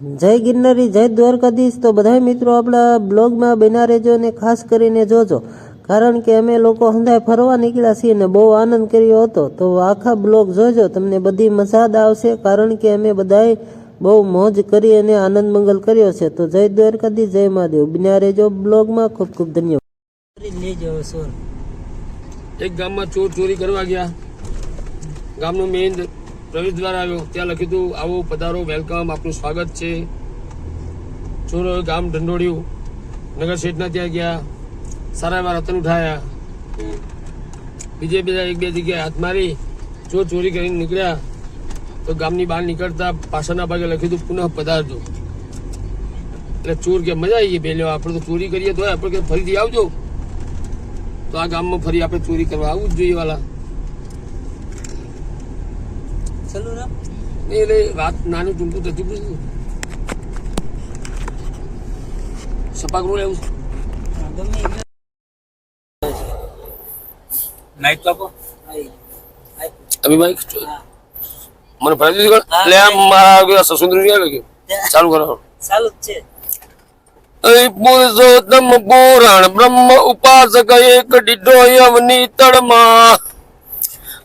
જય ગિરનારી, જય દ્વારકાધીશ. તો બધા મિત્રો આપણા બ્લોગમાં બના રહેજો અને ખાસ કરીને જોજો. કારણ કે અમે લોકો હંધાય ફરવા નીકળ્યા છીએ અને બહુ આનંદ કર્યો હતો. તો આખા બ્લોગ જોજો, તમને બધી મજા આવશે. કારણ કે અમે બધાએ બહુ મોજ કરી અને આનંદ મંગલ કર્યો છે. તો જય દ્વારકાધીશ, જય મહાદેવ. બિના રહેજો બ્લોગમાં. ખૂબ ખૂબ ધન્યવાદ. લેજો સોર એક ગામમાં ચોર ચોરી કરવા ગયા. ગામનું મેઇન પ્રવેશ દ્વાર આવ્યો. ત્યાં લખ્યું હતું, આવો પધારો, વેલકમ, આપનું સ્વાગત છે. ચોરો ગામ ઢંઢોળ્યું. નગર શેઠના ત્યાં ગયા. સારા એવા રતન ઉઠાયા. બીજે બીજા એક બે જગ્યાએ હાથ મારી ચોર ચોરી કરીને નીકળ્યા, તો ગામની બહાર નીકળતા પાછળના ભાગે લખ્યું હતું, પુનઃ પધારજો. એટલે ચોર કે, મજા આવી ગઈ લેવા આપણે તો ચોરી કરીએ તો આપણે ફરીથી આવજો. તો આ ગામમાં ફરી આપણે ચોરી કરવા આવવું જ જોઈએ વાલા ચલો રામ નહીં એટલે વાત નાનું ટૂંકું થતી બધું સપાકરું લેવું નાઈટ તો આપો અભિભાઈ મને ફરી લે આ મારા સસુંદર ક્યાં ચાલુ કરો. ચાલુ છે. પુરુષોત્તમ પુરાણ બ્રહ્મ ઉપાસક એક ડીઢો યવની તળમાં.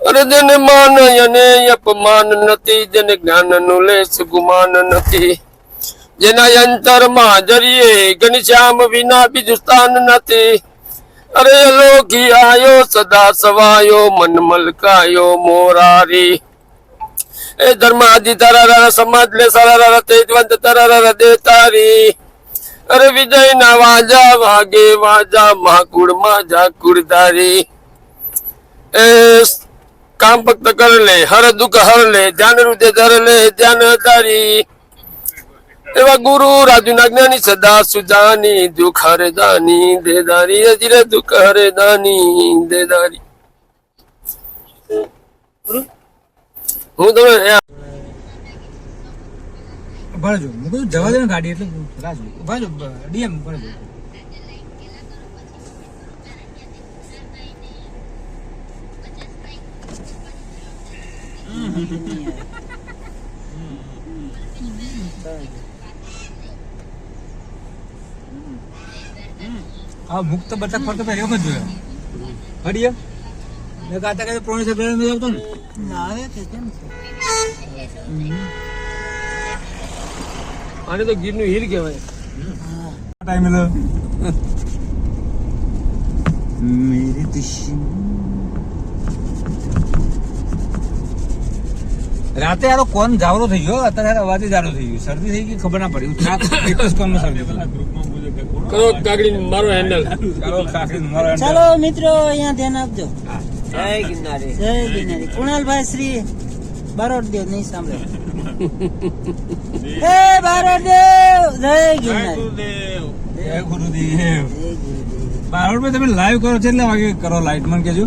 અરે જેને માન અને અપમાન નથી, જેને જ્ઞાનનું લેશ ગુમાન નથી. જેના અંતરમાં જરીએ ઘનશ્યામ વિના બીજું સ્થાન નથી. અરે લોકી આયો, સદા સવાયો, મન મલકાયો, મોરારી. એ ધર્માદિ તરારા સમાજ લે સરારા તેજવંત તરારા દે તારી અરે વિજય ના વાજા, વાગે વાજા મહાકુળ માજા કુળધારી. એ કામ ફક્ત કર લે હર દુઃખ હર લે ધ્યાન રૂદે ધર લે ધ્યાન તારી એવા ગુરુ રાજુ ના જ્ઞાની સદા સુજાની દુઃખ હરે દાની દેદારી અજીરે દુઃખ હરે દાની દેદારી હું તમે ભરજો હું કીધું જવા દે ગાડી એટલે રાજુ ભરજો ડીએમ ભરજો આ મુક્ત બતક ફરતો પહેલી વખત જોયો. હડીએ મેં કાતા કાતા પ્રોણી સગડે મેં આવતો ને. ના રે કેમ છે? આને તો ગીરનું હીર કહેવાય. ટાઈમ મેરી દુશ્મન રાતે આરો કોન જાવરો થઈ ગયો અત્યારે અવાજે જારો થઈ ગયો. શરદી થઈ ગઈ ખબર ના પડી. ઉઠા એક જ કોન શરદી કરો કાકડી મારો હેન્ડલ કરો કાકડી મારો ચાલો મિત્રો અહીંયા ધ્યાન આપજો. જય ગિરનારી. જય ગિરનારી. કુણાલભાઈ શ્રી બારોટદેવ નહીં સાંભળે હે બારોટદેવ જય ગિરનારી. જય ગુરુદેવ. જય ગુરુદેવ. બારોડમાં તમે લાઈવ કરો છો એટલે વાગે કરો લાઈટ મને કેજો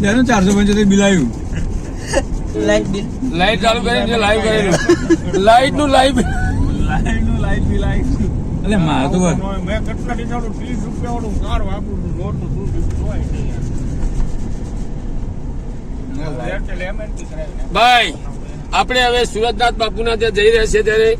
તેનું ચારસો પંચોતેર બિલ આવ્યું. લાઈટ બિલ લાઈટ ચાલુ કરી છે લાઈવ કરેલું લાઈટનું લાઈવ એટલે મારે તો બસ. ભાઈ આપણે હવે સુરતનાથ બાપુના ત્યાં જઈ રહ્યા છીએ ત્યારે